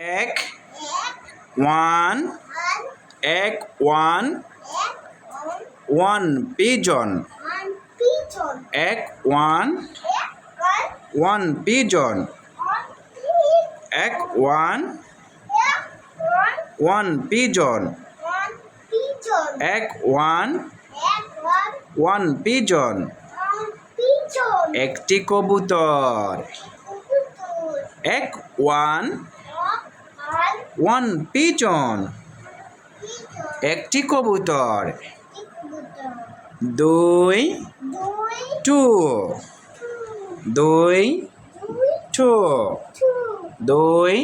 এক, ওয়ান এক, one one, pigeon. এক, ওয়ান ওয়ান, পিজন। এক, ওয়ান ওয়ান, পিজন। এক, ওয়ান ওয়ান, পিজন। একটি কবুতর। এক, ওয়ান ওয়ান পিজন একটি কবুতর। দুই টু। দুই টু। দুই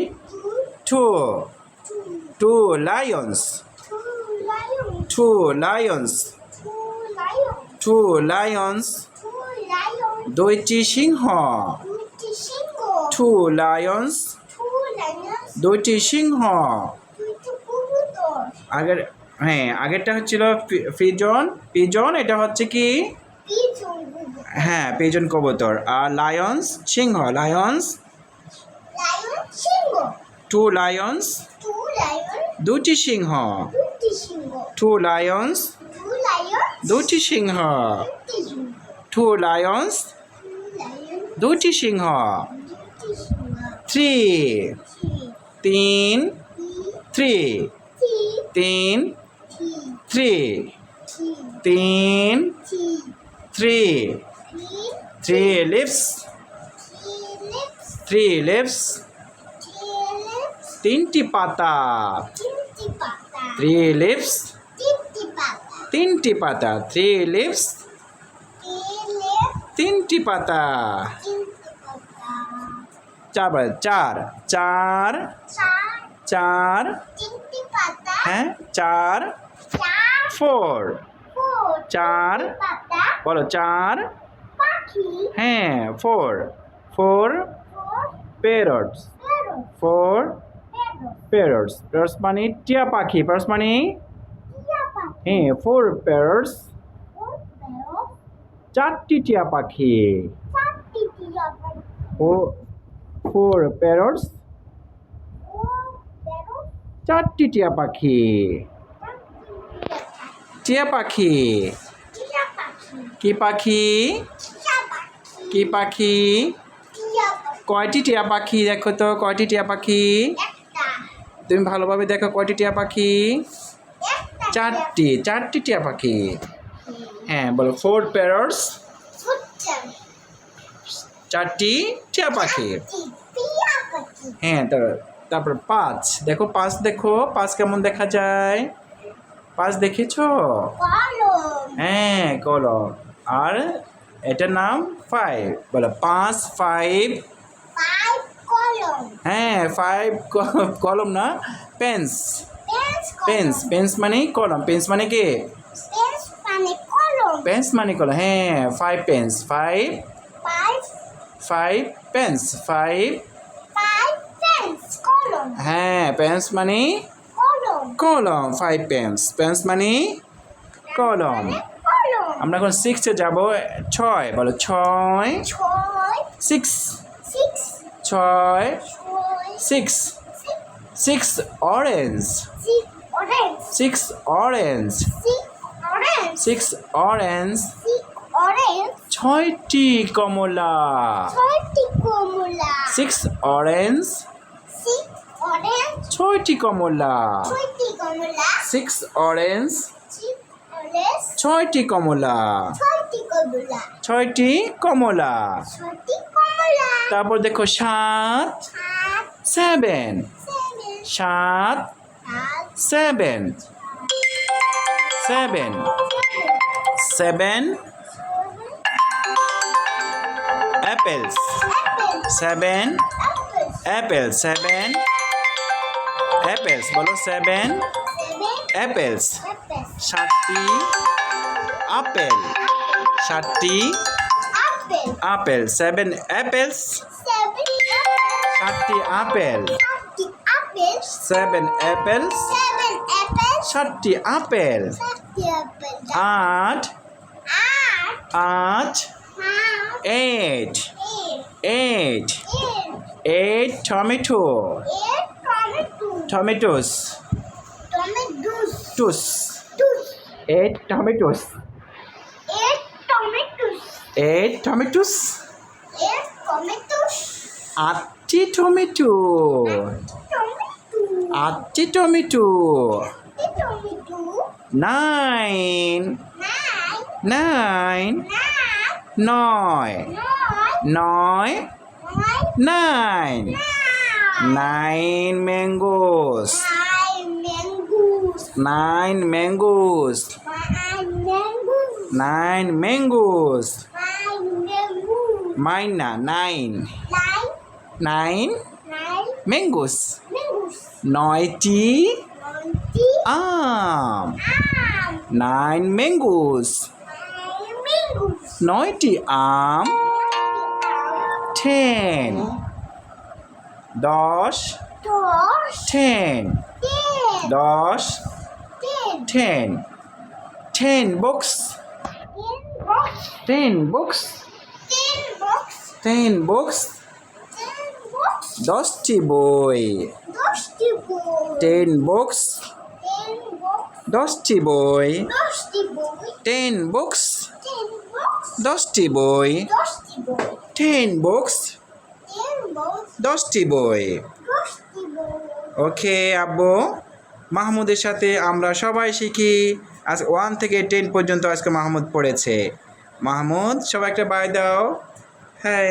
two. Two lions. Two lions. Two lions. দুইটি সিংহ। Two lions. দুইটি সিংহ। আগের হ্যাঁ আগেরটা হচ্ছিল পিজন পিজন এটা হচ্ছে কি? হ্যাঁ পিজন কবুতর। আর লায়ন্স সিংহ লায়ন্স? Two lions. দুটি সিংহ। Two lions. দুটি সিংহ। Two lions. দুটি সিংহ। থ্রি। তিন, থ্রি। তিন থ্রি। তিন, three. Three leaves three leaves তিনটি পাতা। থ্রি লিপস তিনটি পাতা। থ্রি লিপস তিনটি পাতা। চার চার চার চার হ্যাঁ চার ফোর চার বলো চার হ্যাঁ four four parrots four parrots parrots মানে টিয়া পাখি প্যারটস মানে? হ্যাঁ ফোর প্যারটস চারটি টিয়া পাখি। ও ফোর প্যারটস চারটি টিয়া পাখি টিয়া পাখি কি পাখি কি পাখি কয়টি টিয়া পাখি দেখো তো কয়টি টিয়া পাখি তুমি ভালোভাবে দেখো কয়টি টিয়া পাখি চারটি চারটি টিয়া পাখি হ্যাঁ বলো ফোর প্যারটস চারটি টিয়া পাখি হ্যাঁ তার- তারপর পাঁচ। দেখো পাঁচ দেখো পাঁচ কেমন দেখা যায়? পাঁচ দেখেছ হ্যাঁ কলম। আর এটার নাম ফাইভ বলো পাঁচ ফাইভ হ্যাঁ ফাইভ কলম না পেন্স পেন্স পেন্স মানে কলম। পেন্স মানে কি? পেন্স মানে কলম। হ্যাঁ five pens five five pens five হ্যাঁ পেন্স মানে? কলম। ফাইভ পেন্স পেন্স মানে? কলম। আমরা এখন সিক্সে যাব। ছয় বলো ছয়। সিক্স ছয়। Six six orange six orange six orange ছয়টি কমলা। সিক্স অরেঞ্জ ছয়টি কমলা। সিক্স অরেঞ্জ ছয়টি কমলা। ছয়টি কমলা। তারপর দেখো সাত। সেভেন সাত। Seven seven seven apples seven apple seven apples বলো সেভেন অ্যাপেলস সাতটি আপেল সাতটি আপেল সেভেন অ্যাপেলস সাতটি আপেল সেভেন অ্যাপেলস সাতটি আপেল আট আট eight eight eight tomato tomatoes tomatoes, টুস tus, eight tomatoes eight tomatoes, eight tomatoes eight tomatoes, আটটি টমেটো আটটি টমেটো নাইন নাইন নয় নয় nine nine, nine mangoes nine nine mangoes, mangoes nine nine mangoes, mangoes nine mangoes, মাইন না nine nine, nine nine mangoes mangoes, নয়টি আম um, nine mangoes নয়টি আম ten দশ দশ টেন ten, দশ ten, ten ten books ten box, ten books ten box, ten books ten box, দশটি বই দশটি বই, টেন বুকস ten box, দশটি বই দশটি বই, টেন বুকস ten box, দশটি বই দশটি বই, টেন বুকস ten box, দশটি বই দশটি বই। ওকে, আব্বু। মাহমুদের সাথে আমরা সবাই শিখি। আজ ওয়ান থেকে টেন পর্যন্ত আজকে মাহমুদ পড়েছে। মাহমুদ, সবাই একটা বাই দাও। হ্যাঁ